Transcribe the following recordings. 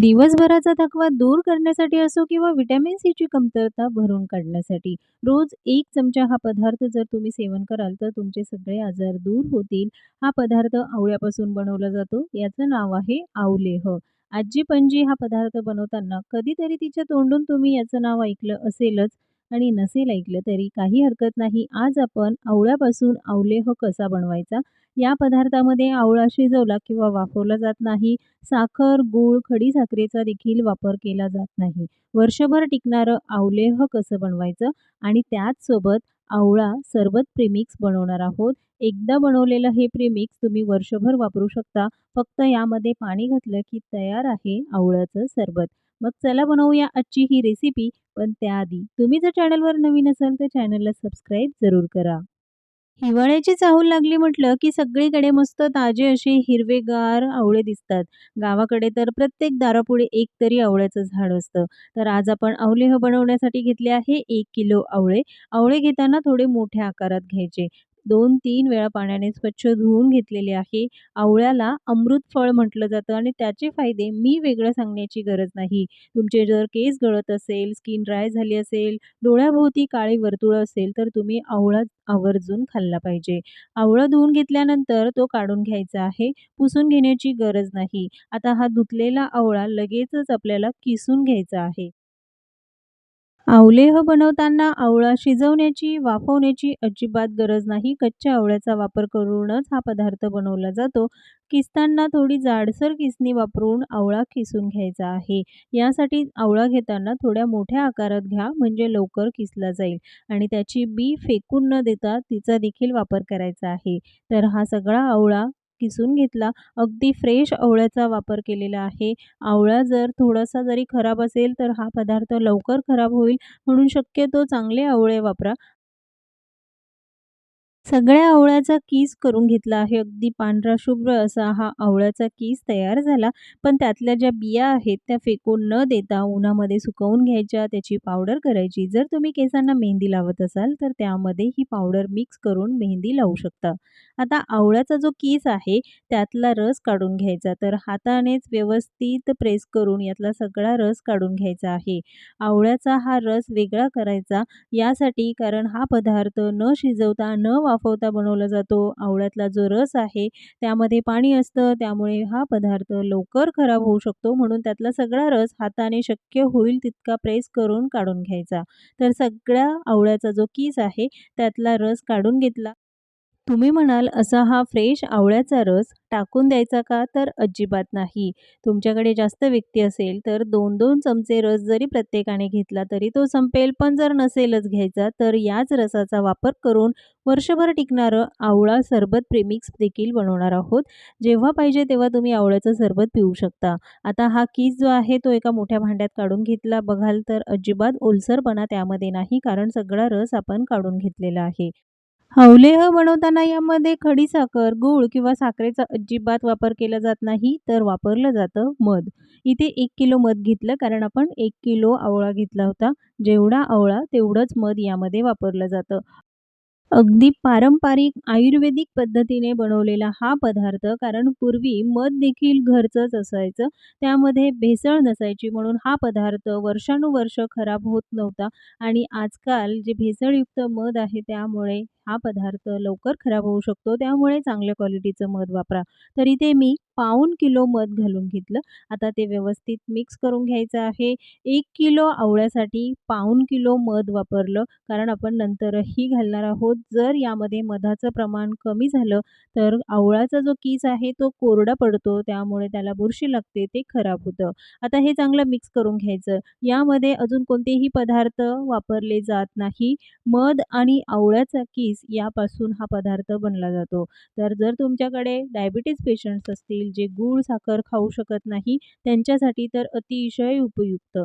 दिवसभराचा थकवा दूर करण्यासाठी असो किंवा व्हिटॅमिन सीची कमतरता भरून काढण्यासाठी रोज एक चमचा हा पदार्थ जर तुम्ही सेवन कराल तर तुमचे सगळे आजार दूर होतील. हा पदार्थ आवळ्यापासून बनवला जातो. याचं नाव आहे आवलेह. आजी पणजी हा पदार्थ बनवताना कधीतरी तिच्या तोंडून तुम्ही याचं नाव ऐकलं असेलच. आणि नसेल ऐकलं तरी काही हरकत नाही आज आपण आवळ्यापासून आवलेह कसा बनवायचा या पदार्थामध्ये आवळा शिजवला किंवा वाफवला जात नाही साखर, गूळ, खडीसाखरेचा देखील वापर केला जात नाही. वर्षभर टिकणारं आवलेह कसं बनवायचं आणि त्याचसोबत आवळा सरबत प्रेमिक्स बनवणार आहोत. एकदा बनवलेलं हे प्रेमिक्स तुम्ही वर्षभर वापरू शकता. फक्त यामध्ये पाणी घातलं की तयार आहे आवळ्याचं सरबत. मग चला बनवूया आजची ही रेसिपी. पण त्याआधी तुम्ही जर चॅनलवर नवीन असाल तर चॅनलला सबस्क्राईब जरूर करा. हिवाळ्याची चाहूल लागली म्हटलं की सगळीकडे मस्त ताजे असे हिरवेगार आवळे दिसतात. गावाकडे तर प्रत्येक दारापुढे एक तरी आवळ्याचं झाड असतं. तर आज आपण आवलेह बनवण्यासाठी घेतले आहे एक किलो आवळे. आवळे घेताना थोडे मोठ्या आकारात घ्यायचे. 2-3 वेळा पाण्याने स्वच्छ धुवून घेतलेले आहे. आवळ्याला अमृत फळ म्हटलं जातं आणि त्याचे फायदे मी वेगळं सांगण्याची गरज नाही. तुमचे जर केस गळत असेल, स्किन ड्राय झाली असेल, डोळ्याभोवती काळी वर्तुळं असेल, तर तुम्ही आवळा आवर्जून खाल्ला पाहिजे. आवळा धुवून घेतल्यानंतर तो काढून घ्यायचा आहे. पुसून घेण्याची गरज नाही. आता हा धुतलेला आवळा लगेचच आपल्याला किसून घ्यायचा आहे. आवलेह बनवताना आवळा शिजवण्याची, वाफवण्याची अजिबात गरज नाही. कच्च्या आवळ्याचा वापर करूनच हा पदार्थ बनवला जातो. किसताना थोडी जाडसर किसणी वापरून आवळा किसून घ्यायचा आहे. यासाठी आवळा घेताना थोड्या मोठ्या आकारात घ्या म्हणजे लवकर किसला जाईल आणि त्याची बी फेकून न देता तिचा देखील वापर करायचा आहे. तर हा सगळा आवळा किसून घेतला. अगदी फ्रेश आवळ्याचा वापर केलेला आहे. आवळा जर थोडासा जरी खराब असेल तर हा पदार्थ लवकर खराब होईल म्हणून शक्यतो चांगले आवळे वापरा. सगळ्या आवळ्याचा कीस करून घेतला आहे. अगदी पांढरा शुभ्र असा हा आवळ्याचा कीस तयार झाला. पण त्यातल्या ज्या बिया आहेत त्या फेकून न देता उन्हामध्ये सुकवून घ्यायच्या, त्याची पावडर करायची. जर तुम्ही केसांना मेहंदी लावत असाल तर त्यामध्ये ही पावडर मिक्स करून मेहंदी लावू शकता. आता आवळ्याचा जो कीस आहे त्यातला रस काढून घ्यायचा. तर हातानेच व्यवस्थित प्रेस करून यातला सगळा रस काढून घ्यायचा आहे. आवळ्याचा हा रस वेगळा करायचा यासाठी कारण हा पदार्थ न शिजवता, न वाफवता बनवला जातो. आवळ्यातला जो रस आहे त्यामध्ये पाणी असतं त्यामुळे हा पदार्थ लवकर खराब होऊ शकतो. म्हणून त्यातला सगळा रस हाताने शक्य होईल तितका प्रेस करून काढून घ्यायचा. तर सगळ्या आवळ्याचा जो कीस आहे त्यातला रस काढून घेतला. तुम्ही म्हणाल असा हा फ्रेश आवळ्याचा रस टाकून द्यायचा का? तर अजिबात नाही. तुमच्याकडे जास्त व्यक्ती असेल तर 2-2 चमचे रस जरी प्रत्येकाने घेतला तरी तो संपेल. पण जर नसेलच घ्यायचा तर याच रसाचा वापर करून वर्षभर टिकणारं आवळा सरबत प्रेमिक्स देखील बनवणार आहोत. जेव्हा पाहिजे तेव्हा तुम्ही आवळ्याचं सरबत पिऊ शकता. आता हा कीस जो आहे तो एका मोठ्या भांड्यात काढून घेतला. बघाल तर अजिबात ओलसरपणा त्यामध्ये नाही कारण सगळा रस आपण काढून घेतलेला आहे. हवलेह बनवताना यामध्ये खडीसाखर, गूळ किंवा साखरेचा अजिबात वापर केला जात नाही. तर वापरलं जातं मध. इथे एक किलो मध घेतलं कारण आपण एक किलो आवळा घेतला होता. जेवढा आवळा तेवढंच मध यामध्ये वापरलं जातं. अगदी पारंपरिक आयुर्वेदिक पद्धतीने बनवलेला हा पदार्थ कारण पूर्वी मध देखील घरचंच असायचं. त्यामध्ये भेसळ नसायची म्हणून हा पदार्थ वर्षानुवर्ष खराब होत नव्हता आणि आजकाल जे भेसळयुक्त मध आहे त्यामुळे हा पदार्थ लवकर खराब होऊ शकतो. त्यामुळे चांगल्या क्वालिटीचं मध वापरा. तर इथे मी पाऊण किलो मध घालून घेतलं. आता ते व्यवस्थित मिक्स करून घ्यायचं आहे. एक किलो आवळ्यासाठी पाऊण किलो मध वापरलं कारण आपण नंतरही घालणार आहोत. जर यामध्ये मधाचं प्रमाण कमी झालं तर आवळ्याचा जो कीस आहे तो कोरडा पडतो त्यामुळे त्याला बुरशी लागते, ते खराब होतं. आता हे चांगलं मिक्स करून घ्यायचं. यामध्ये अजून कोणतेही पदार्थ वापरले जात नाही. मध आणि आवळ्याचा कीस यापासून हा पदार्थ बनला जातो. तर जर तुमच्याकडे डायबिटीज पेशंट्स असतील जे गूळ, साखर खाऊ शकत नाही त्यांच्यासाठी तर अतिशय उपयुक्त.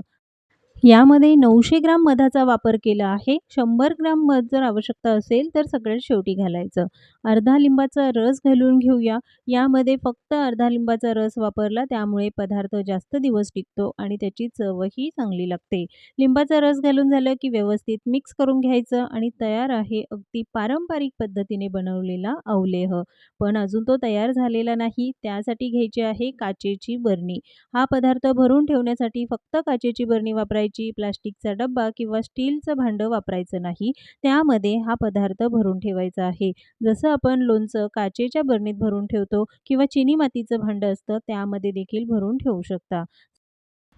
यामध्ये नऊशे ग्राम मधाचा वापर केला आहे. शंभर ग्राम मध जर आवश्यकता असेल तर सगळ्यात शेवटी घालायचं. अर्धा लिंबाचा रस घालून घेऊया. यामध्ये फक्त अर्धा लिंबाचा रस वापरला त्यामुळे पदार्थ जास्त दिवस टिकतो आणि त्याची चवही चांगली लागते. लिंबाचा रस घालून झालं की व्यवस्थित मिक्स करून घ्यायचं आणि तयार आहे अगदी पारंपरिक पद्धतीने बनवलेला अवलेह. पण अजून तो तयार झालेला नाही. त्यासाठी घ्यायची आहे काचेची बरणी. हा पदार्थ भरून ठेवण्यासाठी फक्त काचेची बरणी वापरायची. प्लास्टिकचा डब्बा किंवा स्टीलचं भांडं वापरायचं नाही. त्यामध्ये हा पदार्थ भरून ठेवायचा आहे. जसं आपण लोणचं काचेच्या बरणीत भरून ठेवतो किंवा चिनी मातीचं भांडं असतं त्यामध्ये देखील भरून ठेवू शकता.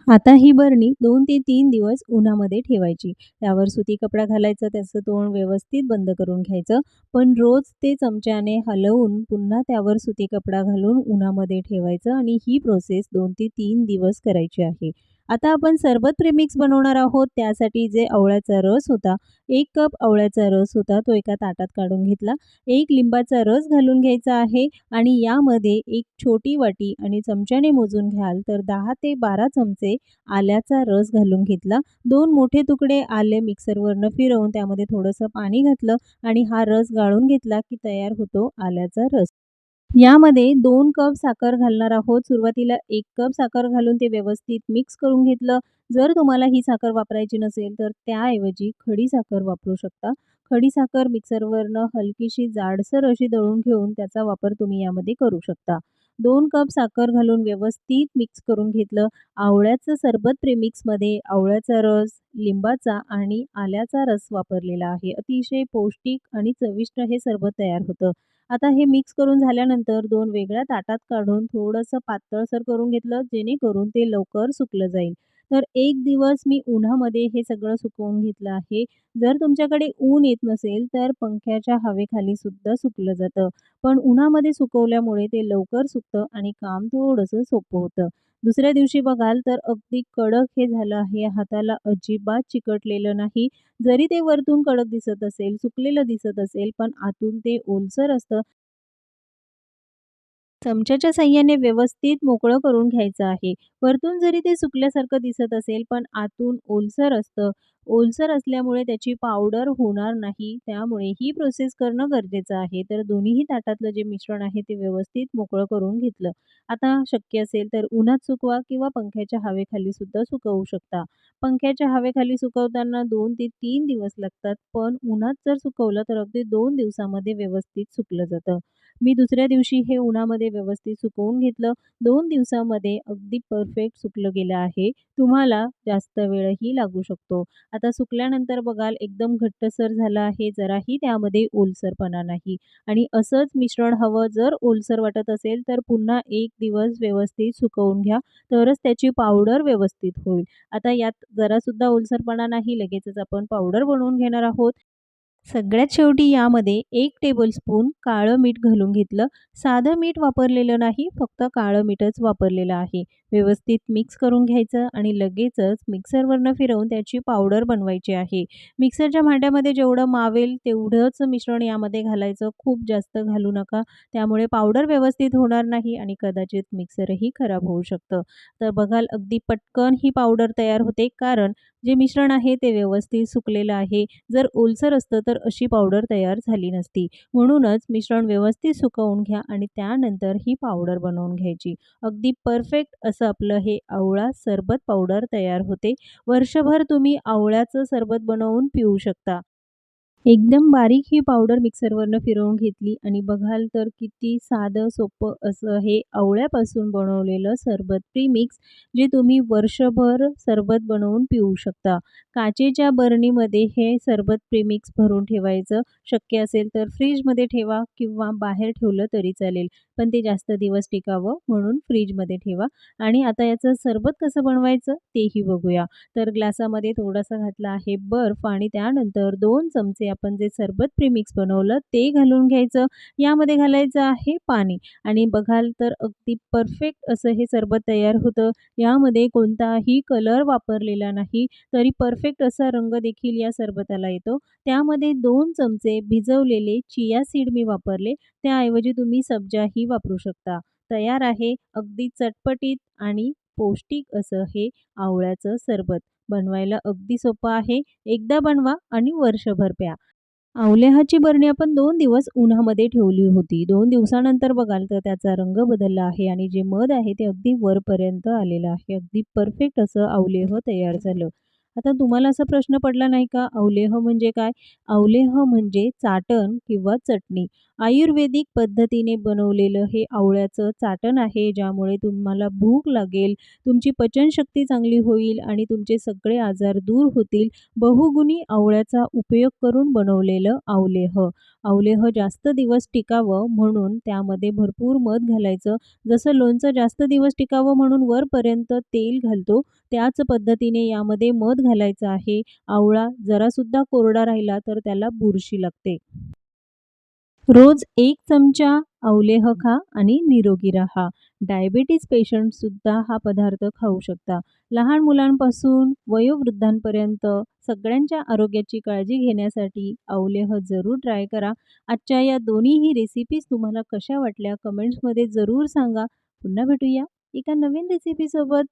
आता ही बरणी दोन ते तीन दिवस उन्हामध्ये ठेवायची. त्यावर सुती कपडा घालायचा, त्याचं तोंड व्यवस्थित बंद करून घ्यायचं. पण रोज ते चमच्याने हलवून पुन्हा त्यावर सुती कपडा घालून उन्हामध्ये ठेवायचं आणि ही प्रोसेस दोन ते तीन दिवस करायची आहे. आता आपण सरबत प्रेमिक्स बनवणार आहोत. त्यासाठी जे आवळ्याचा रस होता, एक कप आवळ्याचा रस होता तो एका ताटात काढून घेतला. एक लिंबाचा रस घालून घ्यायचा आहे आणि यामध्ये एक छोटी वाटी आणि चमच्याने मोजून घ्याल तर दहा ते 12 चमचे आल्याचा रस घालून घेतला. दोन मोठे तुकडे आले मिक्सरवरनं फिरवून त्यामध्ये थोडंसं पाणी घातलं आणि हा रस गाळून घेतला की तयार होतो आल्याचा रस. यामध्ये दोन कप साखर घालणार आहोत. सुरुवातीला एक कप साखर घालून ते व्यवस्थित मिक्स करून घेतलं. जर तुम्हाला ही साखर वापरायची नसेल तर त्याऐवजी खडी साखर वापरू शकता. खडी साखर मिक्सरवरनं हलकीशी जाडसर अशी दळून घेऊन त्याचा वापर तुम्ही यामध्ये करू शकता. दोन कप साखर घालून व्यवस्थित मिक्स करून घेतलं. आवळ्याचं सरबत प्रेमिक्समध्ये आवळ्याचा रस, लिंबाचा आणि आल्याचा रस वापरलेला आहे. अतिशय पौष्टिक आणि चविष्ट हे सरबत तयार होतं. आता हे मिक्स करून झाल्यानंतर दोन वेगळ्या ताटात काढून थोडंसं पातळसर करून घेतलं जेणेकरून ते लवकर सुकलं जाईल. तर एक दिवस मी उन्हामध्ये हे सगळं सुकवून घेतलं आहे. जर तुमच्याकडे ऊन येत नसेल तर पंख्याच्या हवेखाली सुद्धा सुकलं जातं. पण उन्हामध्ये सुकवल्यामुळे ते लवकर सुकतं आणि काम थोडंसं सोपं होतं. दुसऱ्या दिवशी बघाल तर अगदी कडक हे झालं आहे. हाताला अजिबात चिकटलेलं नाही. जरी ते वरतून कडक दिसत असेल, सुकलेलं दिसत असेल, पण आतून ते ओलसर असतं. चमच्याच्या साहाय्याने व्यवस्थित मोकळं करून घ्यायचं आहे. वरतून जरी ते सुकल्यासारखं दिसत असेल, पण आतून ओलसर असतं. ओलसर असल्यामुळे त्याची पावडर होणार नाही. त्यामुळे ही प्रोसेस करणं गरजेचं आहे. तर दोन्हीही ताटातलं जे मिश्रण आहे ते व्यवस्थित मोकळं करून घेतलं. आता शक्य असेल तर उन्हात सुकवा किंवा पंख्याच्या हवेखाली सुद्धा सुकवू शकता. पंख्याच्या हवेखाली सुकवताना दोन ते तीन दिवस लागतात. पण उन्हात जर सुकवलं तर अगदी दोन दिवसामध्ये व्यवस्थित सुकलं जातं. मी दुसऱ्या दिवशी हे उन्हामध्ये व्यवस्थित सुकवून घेतलं. दोन दिवसामध्ये अगदी परफेक्ट सुकलं गेलं आहे. तुम्हाला जास्त वेळही लागू शकतो. आता सुकल्यानंतर बघाल एकदम घट्टसर झालं आहे. जराही त्यामध्ये ओलसरपणा नाही आणि असंच मिश्रण हवं. जर ओलसर वाटत असेल तर पुन्हा एक दिवस व्यवस्थित सुकवून घ्या. तरच त्याची पावडर व्यवस्थित होईल. आता यात जरासुद्धा ओलसरपणा नाही. लगेचच आपण पावडर बनवून घेणार आहोत. सगळ्यात शेवटी यामध्ये एक टेबलस्पून काळं मीठ घालून घेतलं. साधं मीठ वापरलेलं नाही, फक्त काळं मीठच वापरलेलं आहे. व्यवस्थित मिक्स करून घ्यायचं आणि लगेचच मिक्सरवरनं फिरवून त्याची पावडर बनवायची आहे. मिक्सरच्या भांड्यामध्ये जेवढं मावेल तेवढंच मिश्रण यामध्ये घालायचं. खूप जास्त घालू नका. त्यामुळे पावडर व्यवस्थित होणार नाही आणि कदाचित मिक्सरही खराब होऊ शकतं. तर बघाल अगदी पटकन ही पावडर तयार होते कारण जे मिश्रण आहे ते व्यवस्थित सुकलेलं आहे. जर ओलसर असतं तर अशी पावडर तयार झाली नसती. म्हणूनच मिश्रण व्यवस्थित सुकवून घ्या आणि त्यानंतर ही पावडर बनवून घ्यायची. अगदी परफेक्ट असं आपलं हे आवळा सरबत पावडर तयार होते. वर्षभर तुम्ही आवळ्याचं सरबत बनवून पिऊ शकता. एकदम बारीक ही पावडर मिक्सरवरनं फिरवून घेतली आणि बघाल तर किती साधं सोपं असं हे आवळ्यापासून बनवलेलं सरबत प्रीमिक्स जे तुम्ही वर्षभर सरबत बनवून पिऊ शकता. काचेच्या बरणीमध्ये हे सरबत प्रीमिक्स भरून ठेवायचं. शक्य असेल तर फ्रीजमध्ये ठेवा किंवा बाहेर ठेवलं तरी चालेल. पण ते जास्त दिवस टिकावं म्हणून फ्रीजमध्ये ठेवा आणि आता याचं सरबत कसं बनवायचं तेही बघूया. तर ग्लासामध्ये थोडासा घातला आहे बर्फ आणि त्यानंतर दोन चमचे आपण जे सरबत प्रीमिक्स बनवलं ते घालून घ्यायचं. यामध्ये घालायचं आहे पाणी आणि बघाल तर अगदी परफेक्ट असं हे सरबत तयार होतं. यामध्ये कोणताही कलर वापरलेला नाही. तरी परफेक्ट असा रंग देखील या सरबताला येतो. त्यामध्ये दोन चमचे भिजवलेले चिया सीड मी वापरले. त्याऐवजी तुम्ही सब्जाही वापरू शकता. तयार आहे अगदी चटपटीत आणि पौष्टिक असं हे आवळ्याचं सरबत. बनवायला अगदी सोपं आहे. एकदा बनवा आणि वर्षभर प्या. आवलेहाची बरणी आपण दोन दिवस उन्हामध्ये ठेवली होती. दोन दिवसानंतर बघाल तर त्याचा रंग बदलला आहे आणि जे मध आहे ते अगदी वरपर्यंत आलेलं आहे. अगदी परफेक्ट असं आवलेह तयार झालं. आता तुम्हाला असा प्रश्न पडला नाही का, अवलेह म्हणजे काय? अवलेह म्हणजे चाटण किंवा चटणी. आयुर्वेदिक पद्धतीने बनवलेलं हे आवळ्याचं चाटण आहे, ज्यामुळे तुम्हाला भूक लागेल, तुमची पचनशक्ती चांगली होईल आणि तुमचे सगळे आजार दूर होतील. बहुगुणी आवळ्याचा उपयोग करून बनवलेलं आवलेह. आवलेह जास्त दिवस टिकावं म्हणून त्यामध्ये भरपूर मध घालायचं. जसं लोणचं जास्त दिवस टिकावं म्हणून वरपर्यंत तेल घालतो, त्याच पद्धतीने यामध्ये मध घालायचं आहे. आवळा जरासुद्धा कोरडा राहिला तर त्याला बुरशी लागते. रोज एक चमचा अवलेह खा आणि निरोगी राहा. डायबेटीज पेशंटसुद्धा हा पदार्थ खाऊ शकता. लहान मुलांपासून वयोवृद्धांपर्यंत सगळ्यांच्या आरोग्याची काळजी घेण्यासाठी अवलेह जरूर ट्राय करा. आजच्या या दोन्हीही रेसिपीज तुम्हाला कशा वाटल्या कमेंट्समध्ये जरूर सांगा. पुन्हा भेटूया एका नवीन रेसिपीसोबत.